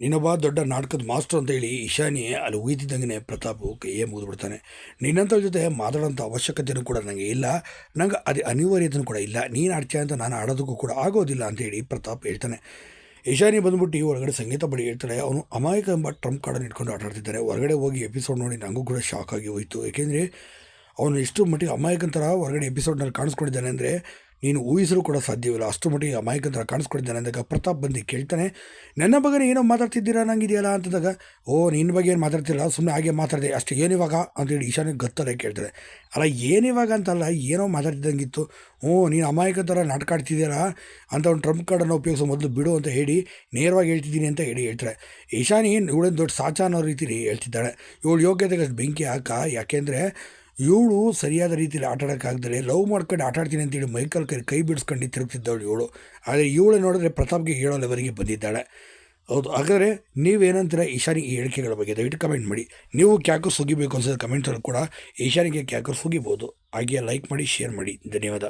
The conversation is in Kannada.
ನೀನೊಬ್ಬ ದೊಡ್ಡ ನಾಟಕದ ಮಾಸ್ಟರ್ ಅಂತ ಹೇಳಿ ಈಶಾನಿ ಅಲ್ಲಿ ಉಯ್ತಿದ್ದಂಗೆ ಪ್ರತಾಪ್ ಕೈಯೇ ಮುಗಿದ್ಬಿಡ್ತಾನೆ ನಿನ್ನಂಥವ್ರ ಜೊತೆ ಮಾತಾಡೋಂಥ ಅವಶ್ಯಕತೆಯೂ ಕೂಡ ನನಗೆ ಇಲ್ಲ. ನಂಗೆ ಅದು ಅನಿವಾರ್ಯತೆಯೂ ಕೂಡ ಇಲ್ಲ. ನೀನು ಆಡ್ತೀಯ ಅಂತ ನಾನು ಆಡೋದಕ್ಕೂ ಕೂಡ ಆಗೋದಿಲ್ಲ ಅಂತ ಹೇಳಿ ಪ್ರತಾಪ್ ಹೇಳ್ತಾನೆ. ಈಶಾನಿ ಬಂದ್ಬಿಟ್ಟು ಹೊರಗಡೆ ಸಂಗೀತ ಬಳಿ ಹೇಳ್ತಾಳೆ. ಅವನು ಅಮಾಯಕ ಎಂಬ ಟ್ರಂಪ್ ಕಾರ್ಡನ್ನು ಇಟ್ಕೊಂಡು ಆಟಾಡ್ತಿದ್ದಾರೆ ಹೊರಗಡೆ ಹೋಗಿ ಎಪಿಸೋಡ್ ನೋಡಿ ನನಗೂ ಕೂಡ ಶಾಕ್ ಆಗಿ ಹೋಯಿತು. ಏಕೆಂದರೆ ಅವನು ಎಷ್ಟು ಮಟ್ಟಿಗೆ ಅಮಾಯಕನ ಥರ ಹೊರಗಡೆ ಎಪಿಸೋಡ್ನಲ್ಲಿ ಕಾಣಿಸ್ಕೊಂಡಿದ್ದಾನೆ ಅಂದರೆ, ನೀನು ಊಹಿಸಲು ಕೂಡ ಸಾಧ್ಯವಿಲ್ಲ. ಅಷ್ಟು ಮಟ್ಟಿಗೆ ಅಮಾಯಕನ ಥರ ಕಾಣಿಸ್ಕೊಂಡಿದ್ದಾನೆ ಅಂದಾಗ ಪ್ರತಾಪ್ ಬಂದು ಕೇಳ್ತಾನೆ, ನನ್ನ ಬಗ್ಗೆ ಏನೋ ಮಾತಾಡ್ತಿದ್ದೀರಾ? ನಂಗಿದೆಯಲ್ಲ? ಅಂತಂದಾಗ, ಓ, ನಿನ್ನ ಬಗ್ಗೆ ಏನು ಮಾತಾಡ್ತಿಲ್ಲ ಸುಮ್ಮನೆ ಹಾಗೆ ಮಾತಾಡಿದೆ, ಅಷ್ಟು. ಏನಿವಾಗ ಅಂತೇಳಿ ಈಶಾನಿಗೆ ಗೊತ್ತಲ್ಲ ಕೇಳ್ತಾರೆ ಅಲ್ಲ ಏನಿವಾಗ ಅಂತಲ್ಲ ಏನೋ ಮಾತಾಡ್ತಿದ್ದಂಗಿತ್ತು. ಹ್ಞೂ ನೀನು ಅಮಾಯಕ ಥರ ನಾಟಕ ಆಡ್ತಿದ್ದೀರಾ ಅಂತ ಒಂದು ಟ್ರಂಪ್ ಕಾರ್ಡನ್ನು ಉಪಯೋಗಿಸೋ ಮೊದಲು ಬಿಡು ಅಂತ ಹೇಳಿ ನೇರವಾಗಿ ಹೇಳ್ತಿದ್ದೀನಿ ಅಂತ ಹೇಳಿ ಹೇಳ್ತಾರೆ ಈಶಾನಿ ಇವಳೇನು ದೊಡ್ಡ ಸಾಚ ಅನ್ನೋ ರೀತಿಲಿ ಹೇಳ್ತಿದ್ದಾಳೆ. ಇವಳು ಯೋಗ್ಯತೆಗೆ ಬೆಂಕಿ ಹಾಕ, ಯಾಕೆಂದರೆ ಇವಳು ಸರಿಯಾದ ರೀತಿಯಲ್ಲಿ ಆಟ ಆಡೋಕ್ಕಾಗ್ದಲೆ ಲವ್ ಮಾಡ್ಕೊಂಡು ಆಟ ಆಡ್ತೀನಿ ಅಂತೇಳಿ ಮೈಕಲ್ ಕೈ ಕೈ ಬಿಡಿಸ್ಕೊಂಡು ತಿರುಗ್ತಿದ್ದವಳು ಇವಳು. ಆದರೆ ಇವಳು ನೋಡಿದ್ರೆ ಪ್ರತಾಪ್ಗೆ ಹೇಳೋ ಲೆವರಿಗೆ ಬಂದಿದ್ದಾಳೆ. ಹೌದು. ಹಾಗಾದರೆ ನೀವೇನಂತೀರ ಈಶಾನಿ ಈ ಹೇಳಿಕೆಗಳ ಬಗ್ಗೆ? ದಯವಿಟ್ಟು ಕಮೆಂಟ್ ಮಾಡಿ. ನೀವು ಕ್ಯಾಕು ಸುಗಿಬೇಕು ಅನ್ಸೋದು ಕಮೆಂಟಲ್ಲಿ ಕೂಡ ಈಶಾನಿಗೆ ಕ್ಯಾಕು ಸುಗಿಬೋದು. ಹಾಗೆ ಲೈಕ್ ಮಾಡಿ ಶೇರ್ ಮಾಡಿ. ಧನ್ಯವಾದ.